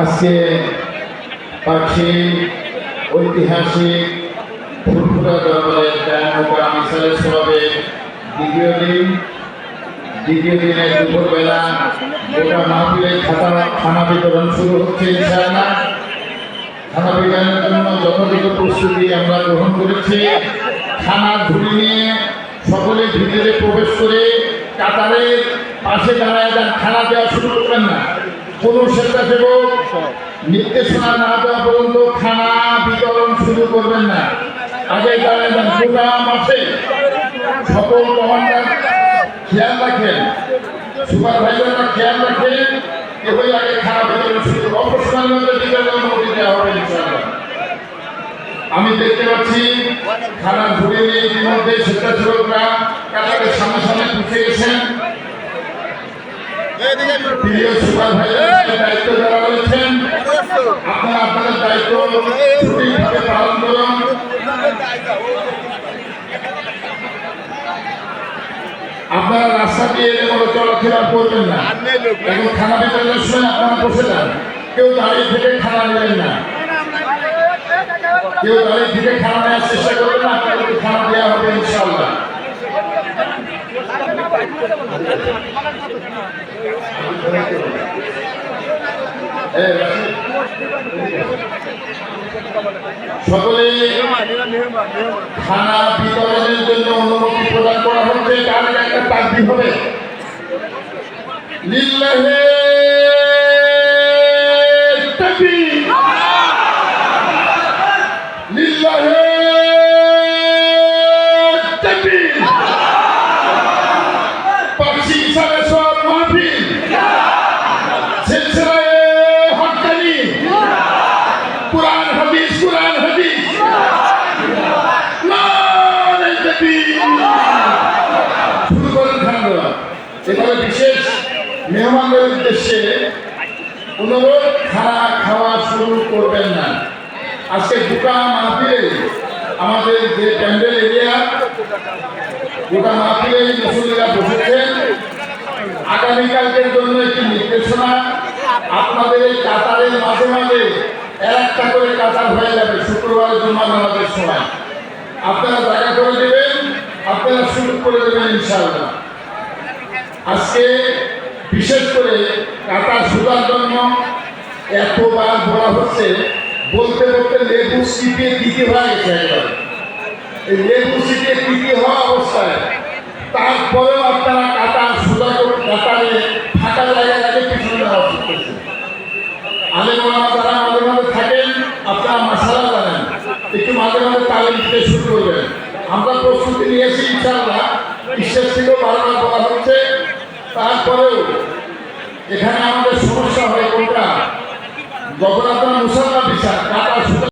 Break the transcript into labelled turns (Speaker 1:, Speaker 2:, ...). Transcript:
Speaker 1: আজকে পাখি ঐতিহাসিক খানা শুরু জন্য প্রস্তুতি আমরা গ্রহণ করেছি। নিয়ে সকলে ভিতরে প্রবেশ করে কাতারের পাশে দাঁড়ায় খানা দেওয়া শুরু করবেন না। কোনো স্বেচ্ছাসেবক নির্দেশনা না দেওয়া পর্যন্ত খানা বিতরণ শুরু করবেন না আগে যান গোটা মাঠে সকল কমান্ডার খেয়াল রাখেন সুপারভাইজাররা খেয়াল রাখেন এভাবে আগে খারাপ বিতরণ শুরু মধ্যে অনুমতি দেওয়া হবে আমি দেখতে পাচ্ছি খানা ঘুরে নিয়ে ইতিমধ্যে স্বেচ্ছাসেবকরা কাতারের সামনে সামনে পৌঁছে গেছেন প্রিয় সুপারভাইজার দায়িত্ব যারা রয়েছেন আপনারা আপনাদের দায়িত্ব সঠিকভাবে পালন করুন। আপনারা রাস্তা দিয়ে কোনো চলাফেরা করবেন না। এখন খানা বিতরণের সময় আপনারা বসে যান। কেউ দাঁড়িয়ে থেকে খানা নেবেন না। কেউ দাঁড়িয়ে থেকে খানা নেওয়ার চেষ্টা করবেন না আপনাদেরকে খানা দেওয়া হবে রাশিদ, সকলে খানা বিতরণের জন্য অনুমতি প্রদান করা হচ্ছে। কার একটা তাকবি হবে। লিল্লাহে লিল্লাহে এবারে বিশেষ মেহমানদের উদ্দেশ্যে অনুরোধ, খানা খাওয়া শুরু করবেন না। আজকে গোটা মাহফিলে আমাদের যে প্যান্ডেল এরিয়া, গোটা মাহফিলে মুসলিরা বসেছেন। আগামীকালকের জন্য একটি নির্দেশনা, আপনাদের এই কাতারের মাঝে মাঝে একটা করে কাতার হয়ে যাবে শুক্রবারের জন্য আমাদের সময়। আপনারা জায়গা করে দেবেন, আপনারা শুরু করে দেবেন ইনশাআল্লাহ। আজকে বিশেষ করে কাতার সুদার জন্য এতবার বলা হচ্ছে, বলতে বলতে লেবু সিটে দিতে হয়ে গেছে একবার। এই লেবু সিটে দিতে হওয়া অবস্থায়, তারপরেও আপনারা কাটা সুদা করে কাতারে ফাঁকা জায়গায় আগে পিছনে যাওয়া করতেছেন আলে যারা মাঝে মাঝে থাকেন, আপনারা মশালা জানেন, একটু মাঝে মাঝে তালিম দিতে শুরু করবেন। আমরা প্রস্তুতি নিয়েছি, ইনশাআল্লাহ। বিশ্বাস ছিল বারবার বলা হচ্ছে। তারপরেও এখানে আমাদের সমস্যা হয় কোনটা? যখন